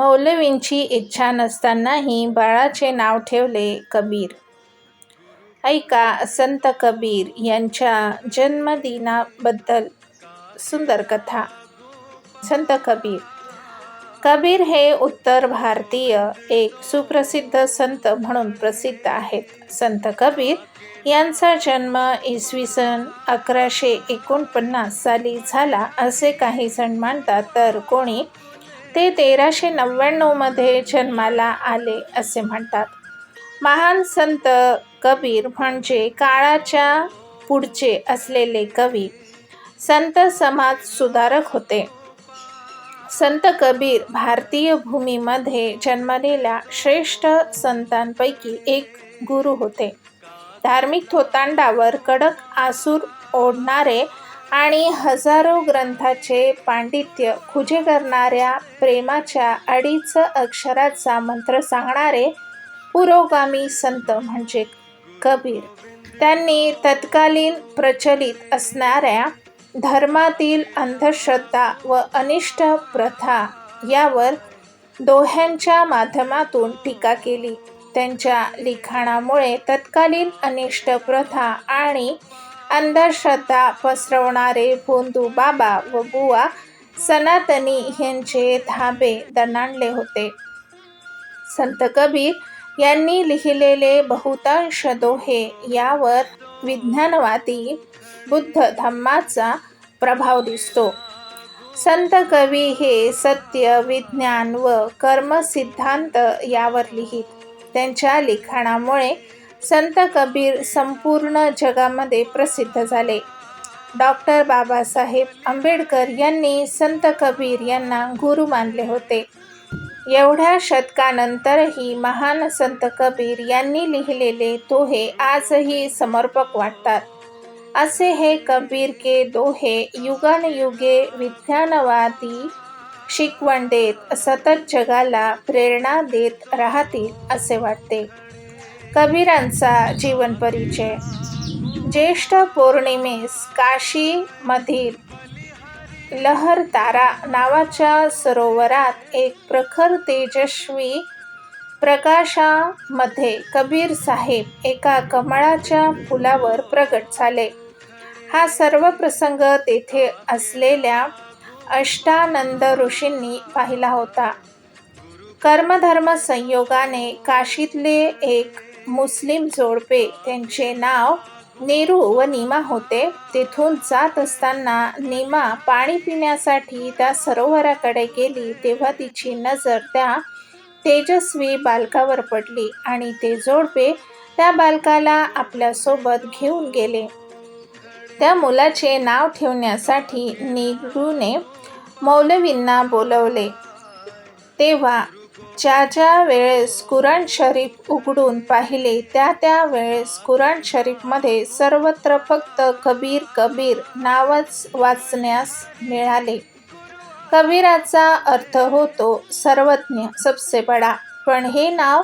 मौलवींची इच्छा नसतानाही बाळाचे नाव ठेवले कबीर. ऐका संत कबीर यांच्या जन्मदिनाबद्दल सुंदर कथा. संत कबीर. कबीर हे उत्तर भारतीय एक सुप्रसिद्ध संत म्हणून प्रसिद्ध आहेत. संत कबीर यांचा जन्म इसवी सन अकराशे एकोणपन्नास साली झाला असे काही जण मानतात तर कोणी ते तेराशे नव्याण्णवमध्ये जन्माला आले असे म्हणतात. महान संत कबीर म्हणजे काळाच्या पुढचे असलेले कवी. संत समाज सुधारक होते. संत कबीर भारतीय भूमीमध्ये जन्मलेल्या श्रेष्ठ संतांपैकी एक गुरु होते. धार्मिक थोतांडावर कडक आसूर ओढणारे आणि हजारो ग्रंथाचे पांडित्य खुजे करणाऱ्या प्रेमाच्या अडीच अक्षराचा मंत्र सांगणारे पुरोगामी संत म्हणजे कबीर. त्यांनी तत्कालीन प्रचलित असणाऱ्या धर्मातील अंधश्रद्धा व अनिष्ट प्रथा यावर दोह्यांच्या माध्यमातून टीका केली. त्यांच्या लिखाणामुळे तत्कालीन अनिष्ट प्रथा आणि अंधश्रद्धा पसरवणारे भोंदू बाबा व बुवा सनातनी यांचे धाबे दणाणले होते. संत कबीर यांनी लिहिलेले बहुतांश दोहे यावर विज्ञानवादी बुद्ध धम्माचा प्रभाव दिसतो. संत कवी हे सत्य विज्ञान व कर्मसिद्धांत यावर लिहित. त्यांच्या लिखाणामुळे संत कबीर संपूर्ण जगामध्ये प्रसिद्ध झाले. डॉक्टर बाबासाहेब आंबेडकर यांनी संत कबीर यांना गुरु मानले होते. एवढ्या शतकानंतरही महान संत कबीर यांनी लिहिलेले दोहे आजही समर्पक वाटतात. असे हे कबीर के दोहे युगानयुगे विज्ञानवादी शिकवण देत सतत जगाला प्रेरणा देत राहतील असे वाटते. कबीरांचा जीवन परिचय. ज्येष्ठ पौर्णिमेस काशीमधील लहरतारा नावाच्या सरोवरात एक प्रखर तेजस्वी प्रकाशामध्ये कबीर साहेब एका कमळाच्या फुलावर प्रगट झाले. हा सर्व प्रसंग तेथे असलेल्या अष्टानंद ऋषींनी पाहिला होता. कर्मधर्म संयोगाने काशीतले एक मुस्लिम जोडपे त्यांचे नाव नेरू व नीमा होते. तेथून जात असताना नीमा पाणी पिण्यासाठी त्या सरोवराकडे गेली. तेव्हा तिची नजर त्या तेजस्वी बालकावर पडली आणि ते जोडपे त्या बालकाला आपल्यासोबत घेऊन गेले. त्या मुलाचे नाव ठेवण्यासाठी नेहरूने मौलवींना बोलवले. तेव्हा ज्या ज्या वेळेस कुराण शरीफ उघडून पाहिले त्या त्या वेळेस कुराण शरीफमध्ये सर्वत्र फक्त कबीर कबीर नावच वाचण्यास मिळाले. कबीराचा अर्थ होतो सर्वज्ञ सबसे बडा. पण हे नाव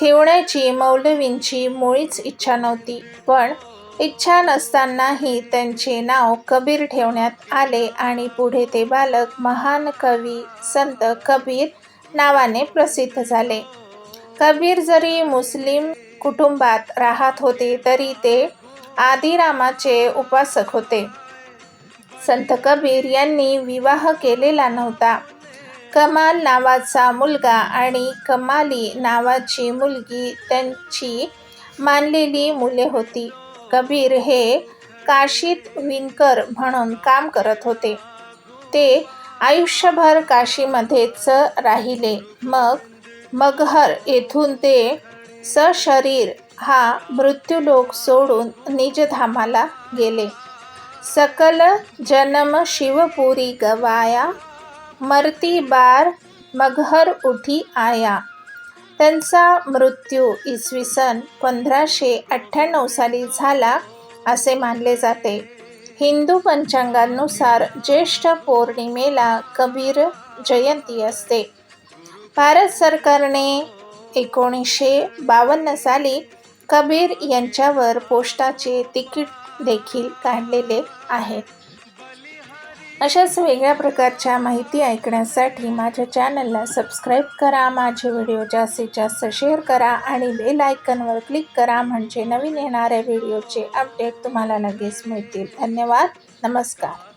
ठेवण्याची मौलवींची मुळीच इच्छा नव्हती. पण इच्छा नसतानाही त्यांचे नाव कबीर ठेवण्यात आले आणि पुढे ते बालक महान कवी संत कबीर नावाने प्रसिद्ध झाले. कबीर जरी मुस्लिम कुटुंबात राहत होते तरी ते आदिरामाचे उपासक होते. संत कबीर यांनी विवाह केलेला नव्हता. कमाल नावाचा मुलगा आणि कमाली नावाची मुलगी त्यांची मानलेली मुले होती. कबीर हे काशीत विणकर म्हणून काम करत होते. ते आयुष्यभर काशीमध्येच राहिले. मग मगहर येथून ते सशरीर हा मृत्यूलोक सोडून निजधामाला गेले. सकल जन्म शिवपुरी गवाया मरती बार मगहर उठी आया. त्यांचा मृत्यू इसवी सन पंधराशे अठ्ठ्याण्णव साली झाला असे मानले जाते. हिंदू पंचांगानुसार ज्येष्ठ पौर्णिमेला कबीर जयंती असते. भारत सरकारने एकोणीसशे बावन्न साली कबीर यांच्यावर पोस्टाचे तिकीट देखील काढलेले आहे अशाच वेगळ्या प्रकारच्या माहिती ऐकण्यासाठी माझ्या चॅनलला सबस्क्राईब करा माझे व्हिडिओ जास्तीत जास्त शेअर करा आणि बेल आयकनवर क्लिक करा म्हणजे नवीन येणाऱ्या व्हिडिओचे अपडेट तुम्हाला लगेच मिळतील. धन्यवाद. नमस्कार.